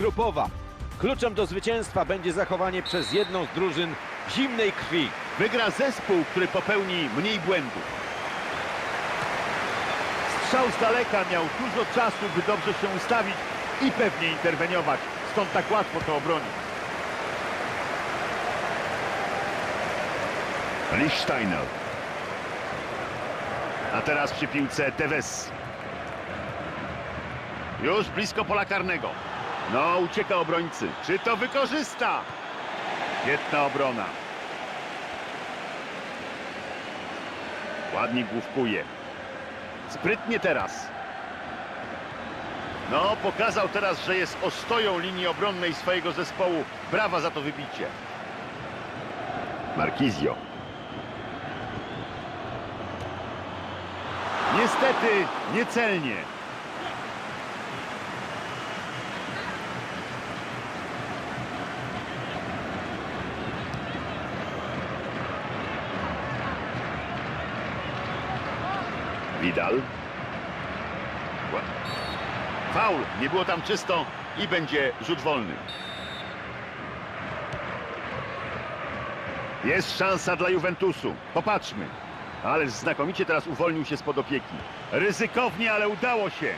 grupowa. Kluczem do zwycięstwa będzie zachowanie przez jedną z drużyn zimnej krwi. Wygra zespół, który popełni mniej błędów. Strzał z daleka miał dużo czasu, by dobrze się ustawić i pewnie interweniować. Stąd tak łatwo to obronić. Lichsteiner. A teraz przy piłce Tevez. Już blisko pola karnego. No, ucieka obrońcy. Czy to wykorzysta? Świetna obrona. Ładnie główkuje. Sprytnie teraz. No, pokazał teraz, że jest ostoją linii obronnej swojego zespołu. Brawa za to wybicie. Markizio. Niestety, niecelnie. Vidal. Ła- Faul. Nie było tam czysto i będzie rzut wolny. Jest szansa dla Juventusu. Popatrzmy. Ależ znakomicie teraz uwolnił się spod opieki. Ryzykownie, ale udało się.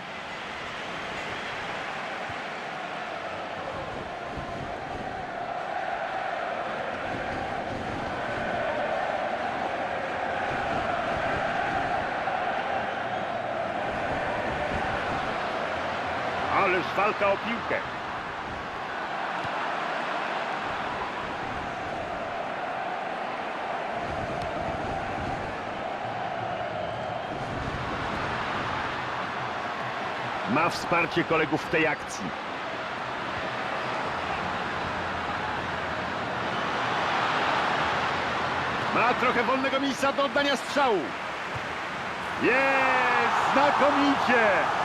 Ależ walka o piłkę. Ma wsparcie kolegów w tej akcji. Ma trochę wolnego miejsca do oddania strzału. Jest! Znakomicie!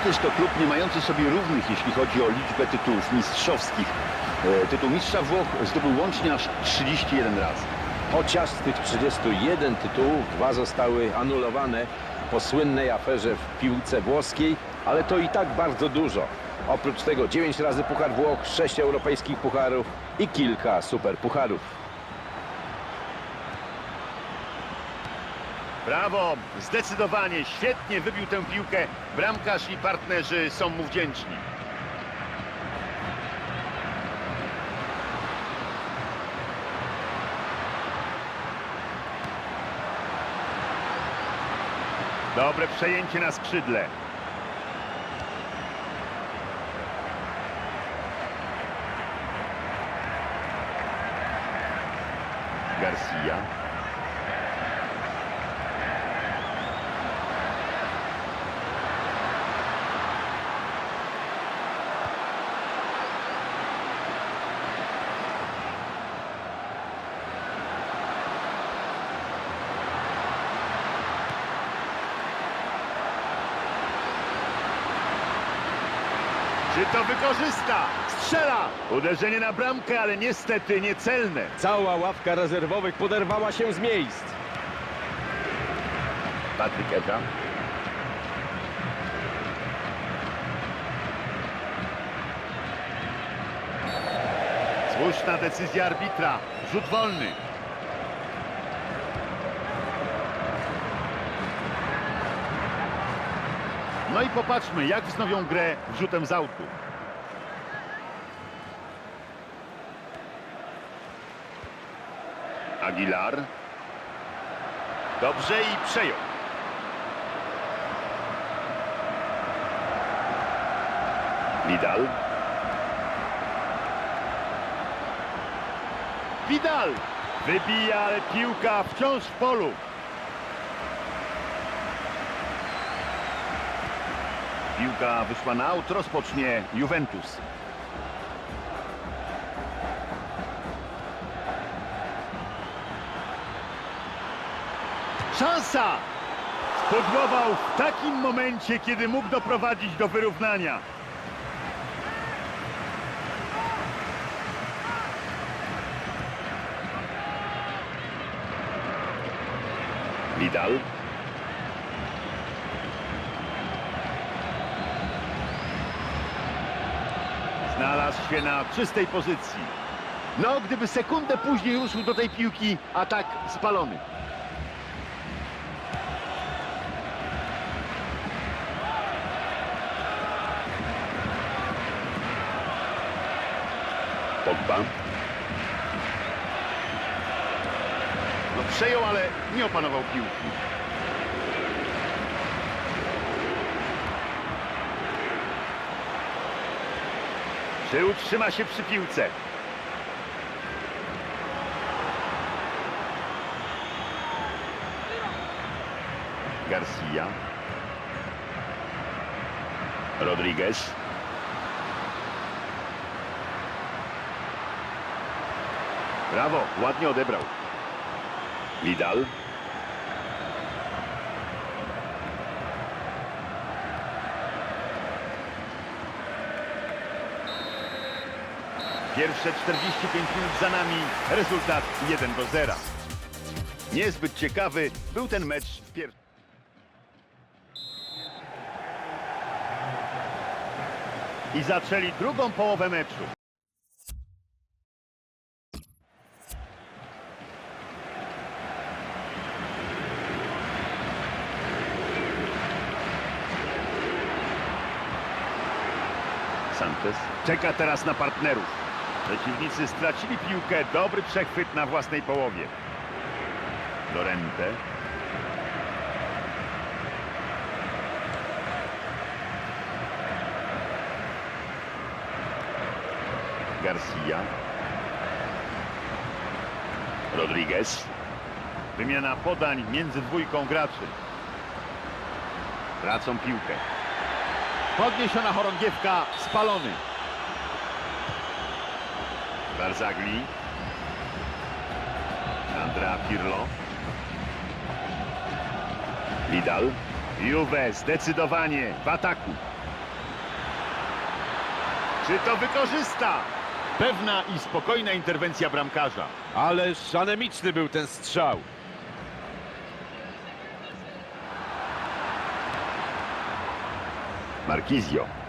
Juventus to klub nie mający sobie równych, jeśli chodzi o liczbę tytułów mistrzowskich. E, Tytuł mistrza Włoch zdobył łącznie aż 31 razy. Chociaż z tych 31 tytułów dwa zostały anulowane po słynnej aferze w piłce włoskiej, ale to i tak bardzo dużo. Oprócz tego 9 razy Puchar Włoch, 6 europejskich pucharów i kilka superpucharów. Brawo! Zdecydowanie, świetnie wybił tę piłkę. Bramkarz i partnerzy są mu wdzięczni. Dobre przejęcie na skrzydle. Garcia. Czy to wykorzysta? Strzela! Uderzenie na bramkę, ale niestety niecelne. Cała ławka rezerwowych poderwała się z miejsc. Patryk Ewra. Słuszna decyzja arbitra. Rzut wolny. No i popatrzmy, jak wznowią grę rzutem z autu. Aguilar. Dobrze i przejął. Vidal. Vidal! Wybija, ale piłka wciąż w polu. Piłka wyszła na aut, rozpocznie Juventus. szansa! Spudłował w takim momencie, kiedy mógł doprowadzić do wyrównania. Vidal. Znalazł się na czystej pozycji. No, gdyby sekundę później ruszył do tej piłki, a tak spalony. Pogba. No przejął, ale nie opanował piłki. Czy utrzyma się przy piłce? Garcia. Rodriguez. Brawo, ładnie odebrał. Vidal. Pierwsze 45 minut za nami, rezultat 1 do 0. Niezbyt ciekawy był ten mecz w pierwszym. I zaczęli drugą połowę meczu. Sanchez. Czeka teraz na partnerów. Przeciwnicy stracili piłkę, dobry przechwyt na własnej połowie. Lorente. Garcia. Rodriguez. Wymiana podań między dwójką graczy. Tracą piłkę. Podniesiona chorągiewka, spalony. Barzagli. Andrea Pirlo. Vidal. Juve zdecydowanie w ataku. Czy to wykorzysta? Pewna i spokojna interwencja bramkarza. Ależ anemiczny był ten strzał. Marquizio.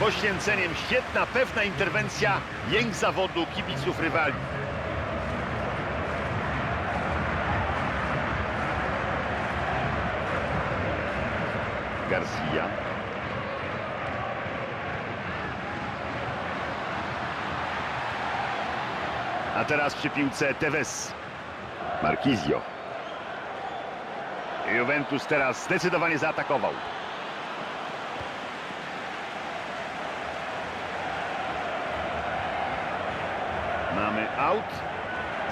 Poświęceniem świetna, pewna interwencja, jęk zawodu kibiców rywali. Garcia. A teraz przy piłce Tevez. Marquizio. Juventus teraz zdecydowanie zaatakował. Mamy out.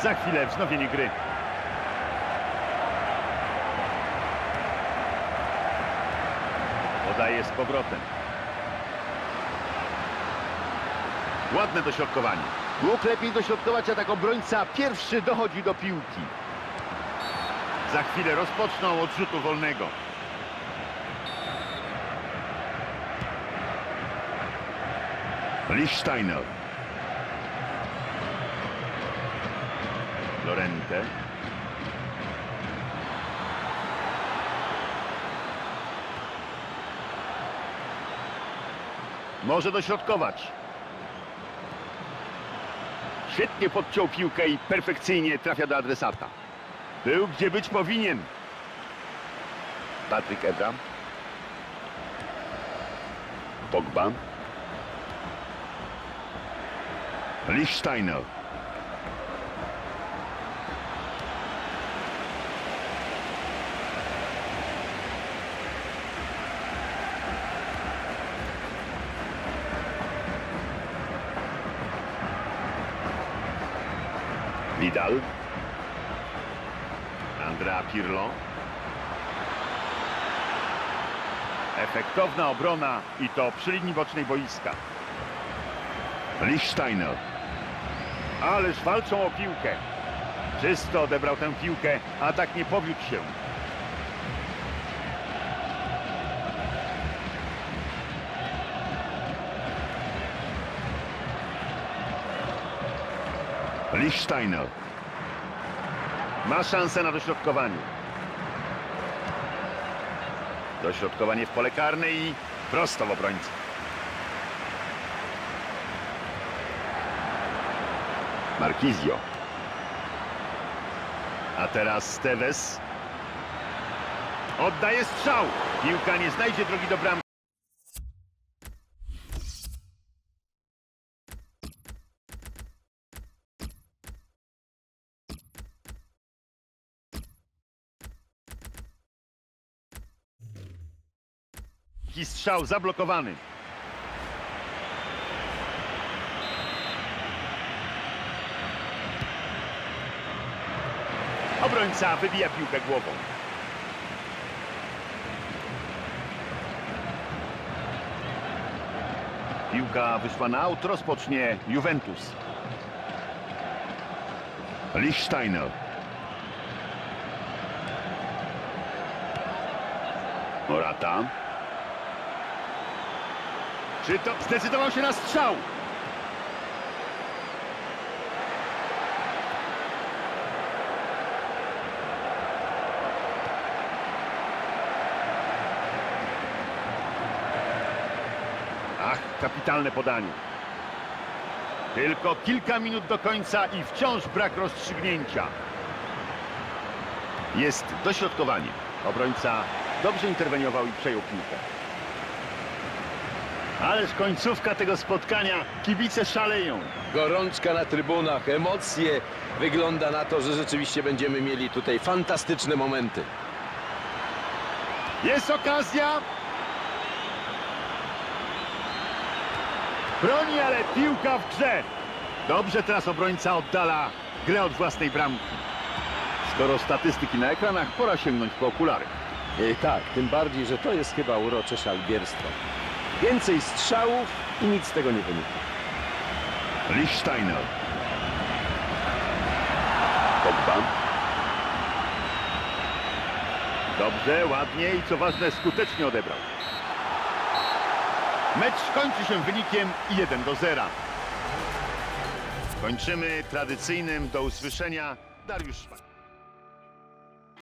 Za chwilę wznowienie gry. Podaje z powrotem. Ładne dośrodkowanie. Mógł lepiej dośrodkować, a tak obrońca pierwszy dochodzi do piłki. Za chwilę rozpoczną od rzutu wolnego. Lichtsteiner. Lorente. Może dośrodkować. Świetnie podciął piłkę i perfekcyjnie trafia do adresata. Był gdzie być powinien. Patryk Ebra. Pogba. Lichtsteiner. Vidal. Andrea Pirlo. Efektowna obrona i to przy linii bocznej boiska. Lichtsteiner. Ależ walczą o piłkę. Czysto odebrał tę piłkę, a tak nie powiódł się. Lichsteiner. Ma szansę na dośrodkowanie. Dośrodkowanie w pole karne i prosto w obrońcę. Marquizio. A teraz Steves. Oddaje strzał. Piłka nie znajdzie drogi do bramki. I strzał zablokowany. Obrońca wybija piłkę głową. Piłka wyszła na aut, rozpocznie Juventus. Lichsteiner. Morata. Czy to zdecydował się na strzał? Ach, kapitalne podanie. Tylko kilka minut do końca i wciąż brak rozstrzygnięcia. Jest dośrodkowanie. Obrońca dobrze interweniował i przejął piłkę. Ależ końcówka tego spotkania. Kibice szaleją. Gorączka na trybunach, emocje. Wygląda na to, że rzeczywiście będziemy mieli tutaj fantastyczne momenty. Jest okazja. Broni, ale piłka w grze. Dobrze teraz obrońca oddala grę od własnej bramki. Skoro statystyki na ekranach, pora sięgnąć po okulary. I tak, tym bardziej, że to jest chyba urocze szalbierstwo. Więcej strzałów i nic z tego nie wynika. Lichsteiner. Pogba. Dobrze, ładnie i co ważne skutecznie odebrał. Mecz kończy się wynikiem 1 do 0. Kończymy tradycyjnym do usłyszenia Dariusz Szpak.